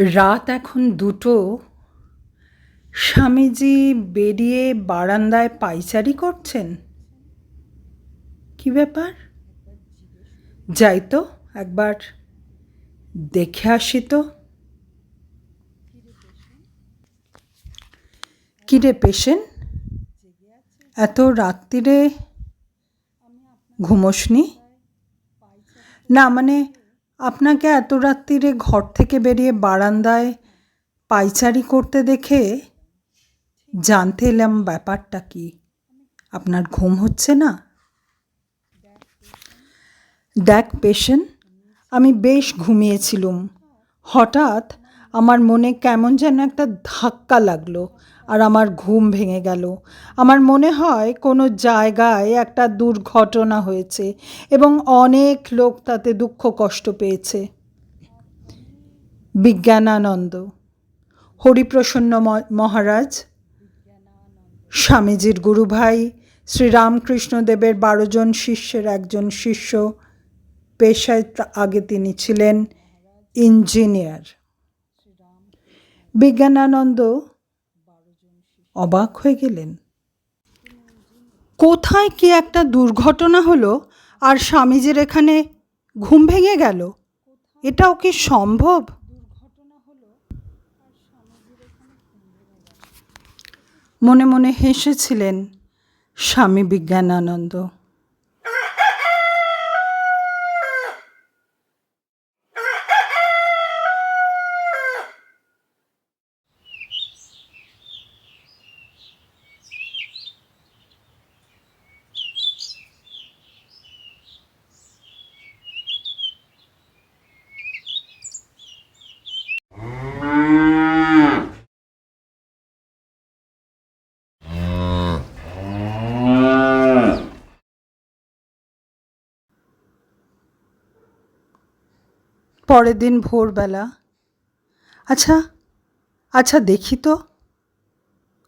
রাত এখন দুটো। স্বামীজি বেরিয়ে বারান্দায় পাইচারি করছেন? কি ব্যাপার? যাই তো, একবার দেখে আসি তো। কিরে পেশেন্ট? এত রাত্রিরে ঘুমোসনি? না মানে আপনাকে এত রাত্রিরে ঘর থেকে বেরিয়ে বারান্দায় পাইচারি করতে দেখে জানতে এলাম ব্যাপারটা কি। আপনার ঘুম হচ্ছে না? দেখ পেশেন্ট আমি বেশ ঘুমিয়েছিলুম। হঠাৎ আমার মনে কেমন যেন একটা ধাক্কা লাগল। আর আমার ঘুম ভেঙে গেল। আমার মনে হয় কোনো জায়গায় একটা দুর্ঘটনা হয়েছে এবং অনেক লোক তাতে দুঃখ কষ্ট পেয়েছে। বিজ্ঞানানন্দ, হরিপ্রসন্ন মহারাজ, স্বামীজির গুরুভাই শ্রীরামকৃষ্ণদেবের বারো জন শিষ্যের একজন শিষ্য, পেশায় আগে তিনি ছিলেন ইঞ্জিনিয়ার। বিজ্ঞানানন্দ অবাক হয়ে গেলেন। কোথায় কি একটা দুর্ঘটনা হলো আর স্বামীজির এখানে ঘুম ভেঙে গেল? এটাও কি সম্ভব? মনে মনে হেসেছিলেন স্বামী বিজ্ঞানানন্দ। পরের দিন ভোরবেলা। আচ্ছা আচ্ছা দেখি তো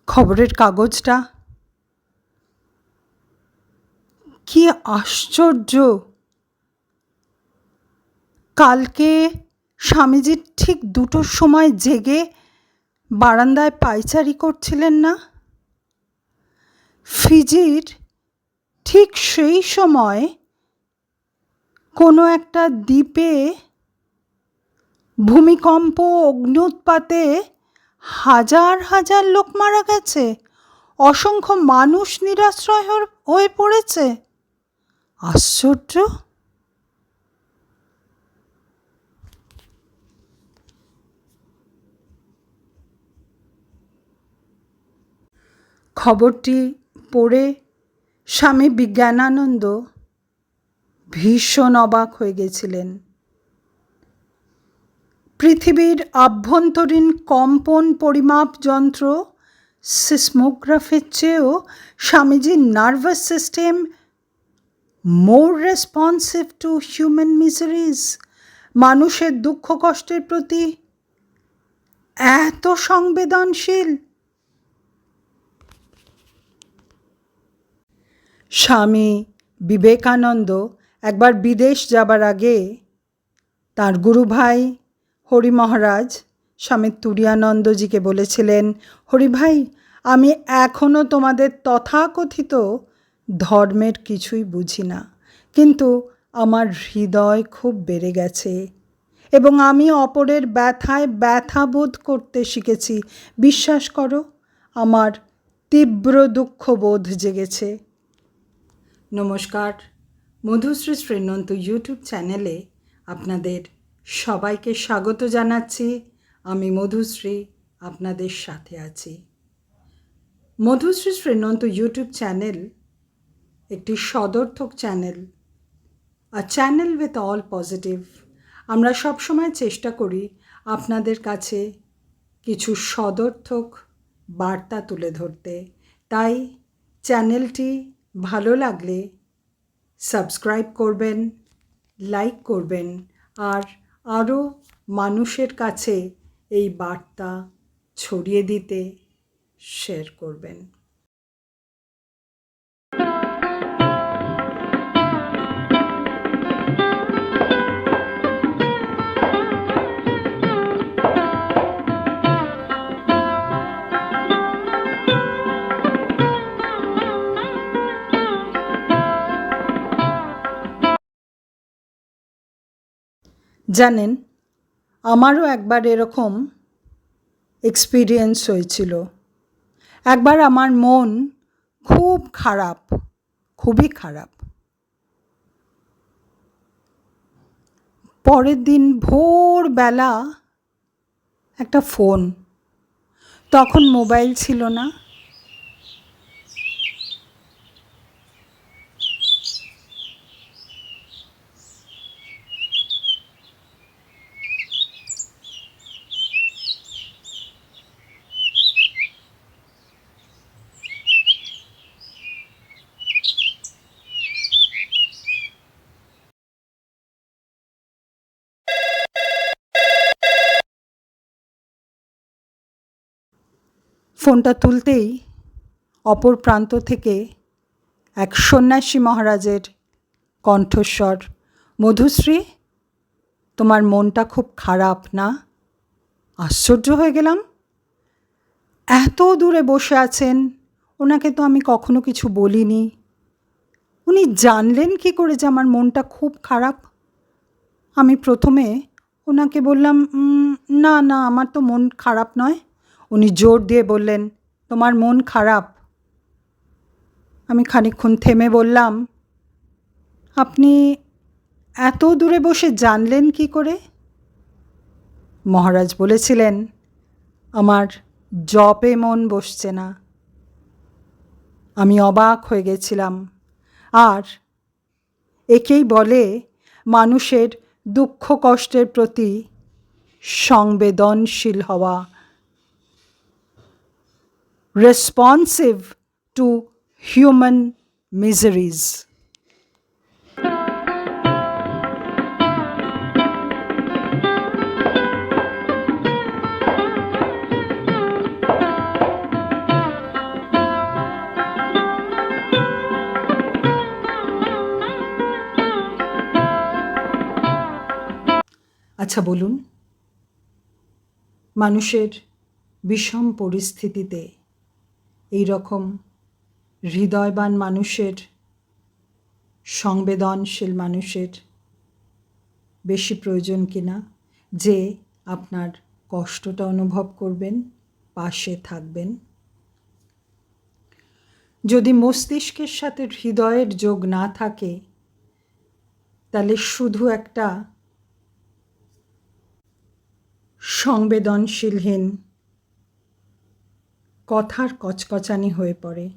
খবরের কাগজটা। কি আশ্চর্য! কালকে স্বামীজির ঠিক দুটোর সময় জেগে বারান্দায় পায়চারি করছিলেন না? ফিজির ঠিক সেই সময় কোনো একটা দ্বীপে ভূমিকম্প, অগ্নুৎপাতে হাজার হাজার লোক মারা গেছে। অসংখ্য মানুষ নিরাশ্রয় হয়ে পড়েছে। আশ্চর্য! খবরটি পড়ে স্বামী বিজ্ঞানানন্দ ভীষণ অবাক হয়ে গেছিলেন। পৃথিবীর আভ্যন্তরীণ কম্পন পরিমাপ যন্ত্র সিসমোগ্রাফের চেয়েও স্বামীজির nervous system more responsive to human miseries মানুষের দুঃখ কষ্টের প্রতি এত সংবেদনশীল। স্বামী বিবেকানন্দ একবার বিদেশ যাবার আগে তার গুরু ভাই হরি মহারাজ, স্বামী তুরিয়ানন্দজিকে বলেছিলেন, হরি ভাই, আমি এখনও তোমাদের তথাকথিত ধর্মের কিছুই বুঝি না, কিন্তু আমার হৃদয় খুব বেড়ে গেছে এবং আমি অপরের ব্যথায় ব্যথা বোধ করতে শিখেছি। বিশ্বাস করো, আমার তীব্র দুঃখবোধ জেগেছে। নমস্কার। মধুশ্রী শ্রীনন্ত ইউটিউব চ্যানেলে আপনাদের সবাইকে স্বাগত জানাচ্ছি। আমি মধুশ্রী, আপনাদের সাথে আছি। মধুশ্রী শ্রীনন্ত ইউটিউব চ্যানেল, একটি সদর্থক চ্যানেল আর চ্যানেল উইথ অল পজিটিভ আমরা সবসময় চেষ্টা করি আপনাদের কাছে কিছু সদর্থক বার্তা তুলে ধরতে। তাই চ্যানেলটি ভালো লাগলে সাবস্ক্রাইব করবেন, লাইক করবেন, আর আরও মানুষের কাছে এই বার্তা ছড়িয়ে দিতে শেয়ার করবেন। জানেন, আমারও একবার এরকম এক্সপিরিয়েন্স হয়েছিল। একবার আমার মন খুব খারাপ, খুবই খারাপ। পরের দিন ভোরবেলা একটা ফোন তখন মোবাইল ছিল না। ফোনটা তুলতেই অপর প্রান্ত থেকে এক সন্ন্যাসী মহারাজের কণ্ঠস্বর, মধুশ্রী, তোমার মনটা খুব খারাপ না? আশ্চর্য হয়ে গেলাম। এত দূরে বসে আছেন, ওনাকে তো আমি কখনো কিছু বলিনি। উনি জানলেন কি করে যে আমার মনটা খুব খারাপ? আমি প্রথমে ওনাকে বললাম না না, আমার তো মন খারাপ নয়। উনি জোর দিয়ে বললেন, তোমার মন খারাপ? আমি খানিকক্ষণ থেমে বললাম, আপনি এত দূরে বসে জানলেন কি করে? মহারাজ বলেছিলেন, আমার জপে মন বসছে না। আমি অবাক হয়ে গেছিলাম, আর? একেই বলে মানুষের দুঃখ কষ্টের প্রতি সংবেদনশীল হওয়া। রেসপন্সিভ টু হিউম্যান মিজারিজ আচ্ছা বলুন মানুষের বিষম পরিস্থিতিতে এই রকম হৃদয়বান মানুষের, সংবেদনশীল মানুষের বেশি প্রয়োজন কিনা? যে আপনার কষ্টটা অনুভব করবেন, পাশে থাকবেন। যদি মস্তিষ্কের সাথে হৃদয়ের যোগ না থাকে, তাহলে শুধু একটা সংবেদনশীলহীন কথার কচকচানি হয়ে পড়ে।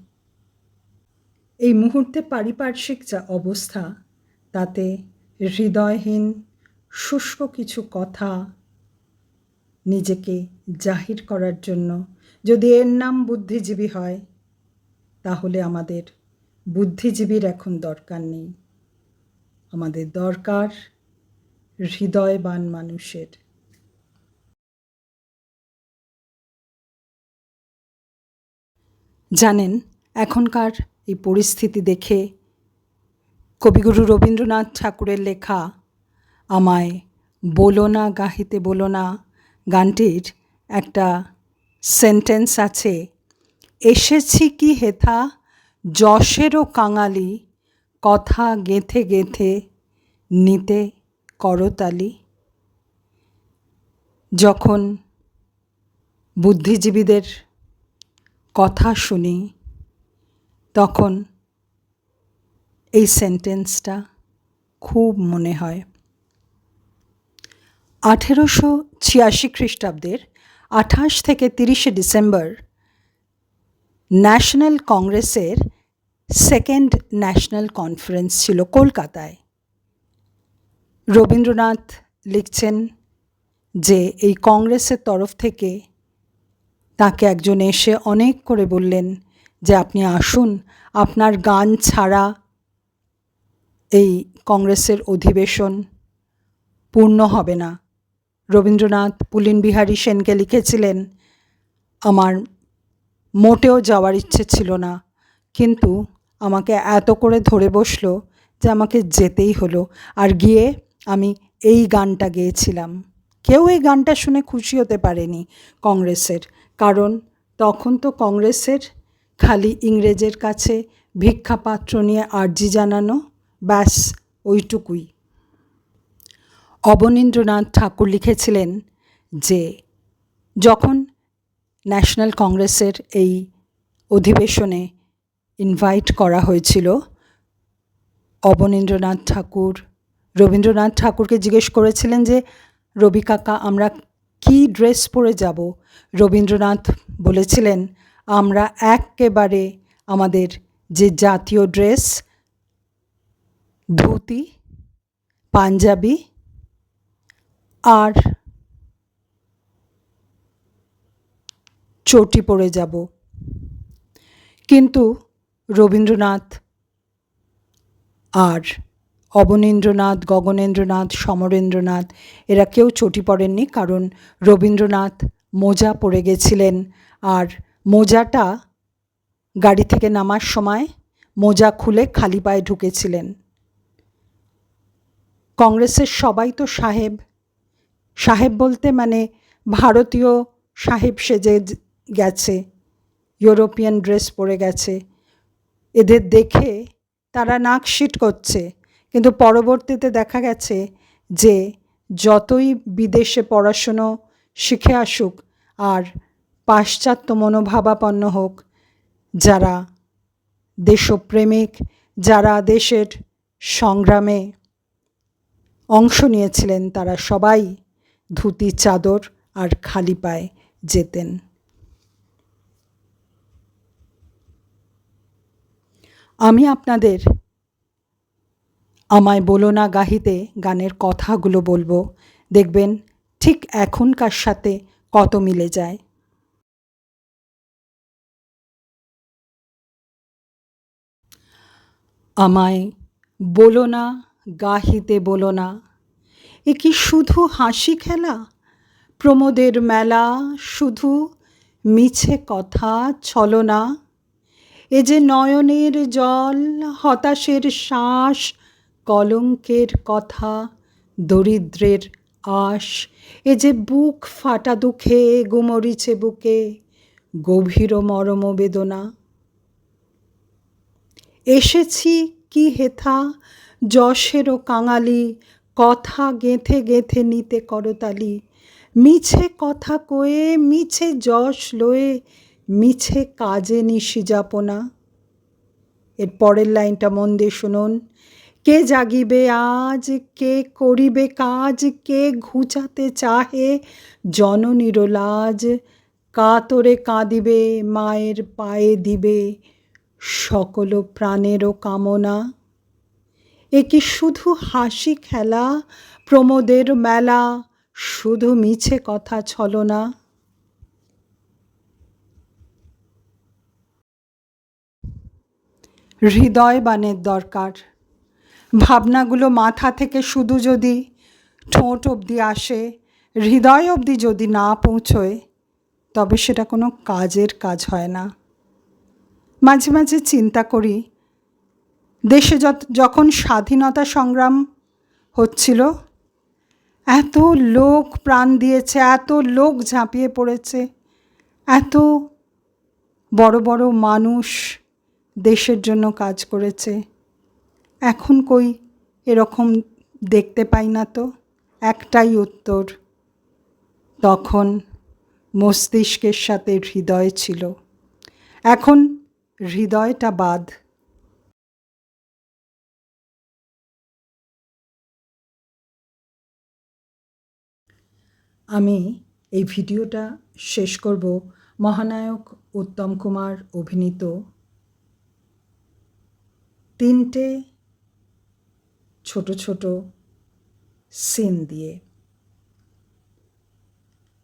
এই মুহূর্তে পারিপার্শ্বিক যা অবস্থা, তাতে হৃদয়হীন, শুষ্ক কিছু কথা নিজেকে জাহির করার জন্য যদি এর নাম বুদ্ধিজীবী হয়, তাহলে আমাদের বুদ্ধিজীবীর এখন দরকার নেই। আমাদের দরকার হৃদয়বান মানুষের জানেন, এখনকার এই পরিস্থিতি দেখে কবিগুরু রবীন্দ্রনাথ ঠাকুরের লেখা আমায় বলো না, গাহিতে বলো না, গানটির একটা সেন্টেন্স আছে, এসেছি কি হেথা, যশেরও কাঙালি, কথা গেঁথে গেঁথে নিতে করতালি যখন বুদ্ধিজীবীদের কথা শুনি, তখন এই সেন্টেন্সটা খুব মনে হয়। আঠেরোশো ছিয়াশি খ্রিস্টাব্দের আঠাশ থেকে তিরিশে ডিসেম্বর ন্যাশনাল কংগ্রেসের সেকেন্ড ন্যাশনাল কনফারেন্স ছিল কলকাতায়। রবীন্দ্রনাথ লিখছেন যে, এই কংগ্রেসের তরফ থেকে তাকে একজন এসে অনেক করে বললেন যে, আপনি আসুন, আপনার গান ছাড়া এই কংগ্রেসের অধিবেশন পূর্ণ হবে না। রবীন্দ্রনাথ পুলিন বিহারী সেনকে লিখেছিলেন, আমার মোটেও যাওয়ার ইচ্ছে ছিল না, কিন্তু আমাকে এত করে ধরে বসল যে, আমাকে যেতেই হলো। আর গিয়ে আমি এই গানটা গেয়েছিলাম। কেউ এই গানটা শুনে খুশি হতে পারেনি কংগ্রেসের। কারণ তখন তো কংগ্রেসের খালি ইংরেজের কাছে ভিক্ষাপাত্র নিয়ে আর্জি জানানো, ব্যাস, ওইটুকুই। অবনীন্দ্রনাথ ঠাকুর লিখেছিলেন যে, যখন ন্যাশনাল কংগ্রেসের এই অধিবেশনে ইনভাইট করা হয়েছিল, অবনীন্দ্রনাথ ঠাকুর, রবীন্দ্রনাথ ঠাকুরকে জিজ্ঞেস করেছিলেন যে, রবি কাকা, আমরা কী ড্রেস পরে যাব? রবীন্দ্রনাথ বলেছিলেন, আমরা একেবারে আমাদের যে জাতীয় ড্রেস, ধুতি, পাঞ্জাবি আর চটি পরে যাব। কিন্তু রবীন্দ্রনাথ আর অবনীন্দ্রনাথ, গগনেন্দ্রনাথ, সমরেন্দ্রনাথ, এরা কেউ চটি পড়েননি কারণ রবীন্দ্রনাথ মোজা পরে গেছিলেন। আর মোজাটা গাড়ি থেকে নামার সময় মোজা খুলে খালি পায়ে ঢুকেছিলেন। কংগ্রেসের সবাই তো সাহেব। সাহেব বলতে মানে ভারতীয় সাহেব সেজে গেছে, ইউরোপিয়ান ড্রেস পরে গেছে। এদের দেখে তারা নাক শিট করছে। কিন্তু পরবর্তীতে দেখা গেছে যে যতই বিদেশে পড়াশুনো শিখে আসুক আর পাশ্চাত্য মনোভাবাপন্ন হোক, যারা দেশপ্রেমিক, যারা দেশের সংগ্রামে অংশ নিয়েছিলেন, তারা সবাই ধুতি, চাদর আর খালি পায়ে যেতেন। আমি আপনাদের আমায় বলো না গাহিতে গানের কথাগুলো বলব। দেখবেন ঠিক এখনকার সাথে কত মিলে যায়। আমায় বলো না, গাহিতে বলো না, এ কি শুধু হাসি খেলা? প্রমোদের মেলা শুধু মিছে কথা ছলনা এ যে নয়নের জল, হতাশের শ্বাস কলঙ্কের কথা, দরিদ্রের আশ, এ যে বুক ফাটা দুঃখে গুমরিছে বুকে, গভীর মরম বেদনা। এসেছি কি হেথা যশেরও কাঙালি, কথা গেঁথে গেঁথে নিতে করতালি। মিছে কথা কয়ে, মিছে যশ লয়ে, মিছে কাজে নিশি যাপনা। এর পরের লাইনটা মন দিয়ে শুনুন। কে জাগিবে আজ, কে করিবে কাজ, কে ঘুচাতে চাহে জননীর লাজ? কাতরে কাঁদিবে, মায়ের পায়ে দিবে সকল প্রাণেরও কামনা। এ কি শুধু হাসি খেলা, প্রমোদের মেলা, শুধু মিছে কথা ছলনা? হৃদয় বানের দরকার। ভাবনাগুলো মাথা থেকে শুধু যদি ঠোঁট অবধি আসে, হৃদয় অবধি যদি না পৌঁছয়, তবে সেটা কোনো কাজের কাজ হয় না। মাঝে মাঝে চিন্তা করি, দেশে যখন স্বাধীনতা সংগ্রাম হচ্ছিল, এত লোক প্রাণ দিয়েছে, এত লোক ঝাঁপিয়ে পড়েছে, এত বড় বড় মানুষ দেশের জন্য কাজ করেছে। এখন কই? এরকম দেখতে পাই না তো। একটাই উত্তর, তখন মস্তিষ্কের সাথে হৃদয় ছিল। এখন হৃদয়টা বাদ। আমি এই ভিডিওটা শেষ করব। মহানায়ক উত্তম কুমার অভিনীত তিনটে ছোট ছোট সিন দিয়ে।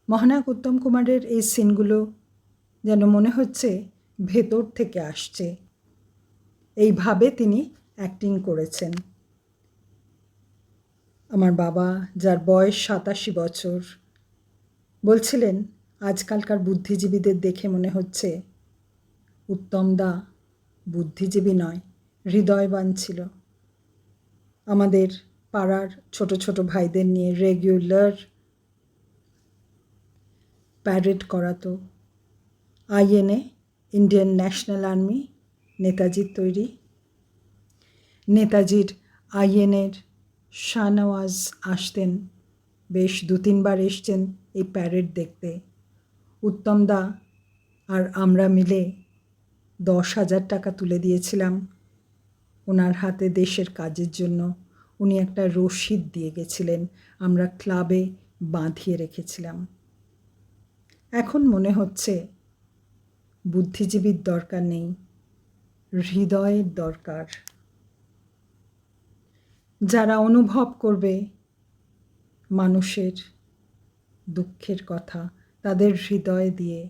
মহানায়ক উত্তম কুমারের এই সিনগুলো যেন মনে হচ্ছে ভেতর থেকে আসছে। এইভাবে তিনি অ্যাক্টিং করেছেন। আমার বাবা, যার বয়স সাতাশি বছর, বলছিলেন, আজকালকার বুদ্ধিজীবীদের দেখে মনে হচ্ছে উত্তম দা বুদ্ধিজীবী নয়, হৃদয়বান ছিল। আমাদের পাড়ার ছোট ছোট ভাইদের নিয়ে রেগুলার প্যারেড করাতো আইএনএ ইন্ডিয়ান ন্যাশনাল আর্মি নেতাজির তৈরি। নেতাজির আইএনের শাহনওয়াজ আসতেন, বেশ দু তিনবার এসছেন এই প্যারেড দেখতে। উত্তমদা আর আমরা মিলে দশ হাজার টাকা তুলে দিয়েছিলাম। ওনার হাতে দেশের কাজের জন্য উনি একটা রশিদ দিয়ে গেছিলেন, আমরা ক্লাবে বাঁধিয়ে রেখেছিলাম। এখন মনে হচ্ছে বুদ্ধিজীবীর দরকার নেই, হৃদয়ের দরকার। যারা অনুভব করবে মানুষের দুঃখের কথা, তাদের হৃদয় দিয়ে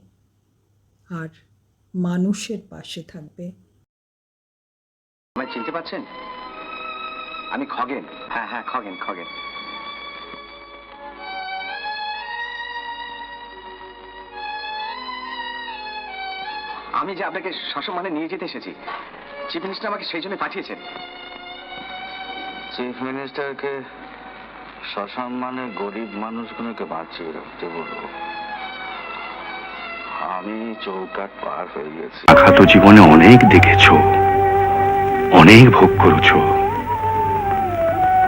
আর মানুষের পাশে থাকবে। আমায় চিনতে পারছেন? আমি খগেন। হ্যাঁ হ্যাঁ খগেন খগেন। আমি যে আপনাকে সসম্মানে নিয়ে যেতে এসেছি চিফ মিনিস্টার আমাকে সেই জন্য পাঠিয়েছেন। চিফ মিনিস্টারকে সসম্মানে গরিব মানুষগুলোকে বাঁচিয়ে রাখতে বলব। আমি চৌকাট পার হয়ে গেছি। জীবনে অনেক দেখেছ। অনেক ভোগ করেছ।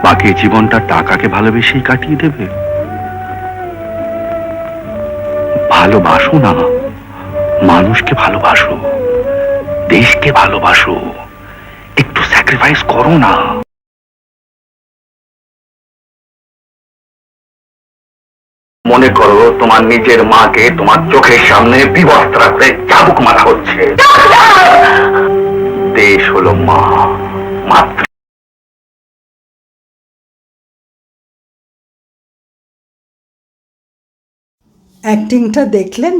বাকি জীবনটা টাকাকে ভালোবেসেই কাটিয়ে দেবে। ভালোবাসো না। মানুষকে ভালোবাসো। দেশকে ভালোবাসো। একটু স্যাক্রিফাইস করো না। মনে করো, তোমার নিজের মাকে তোমার চোখের সামনে বিবস্ত্রা করে চাবুক মারা হচ্ছে! দেশ হলো মা মাতৃ। অ্যাক্টিংটা দেখলেন?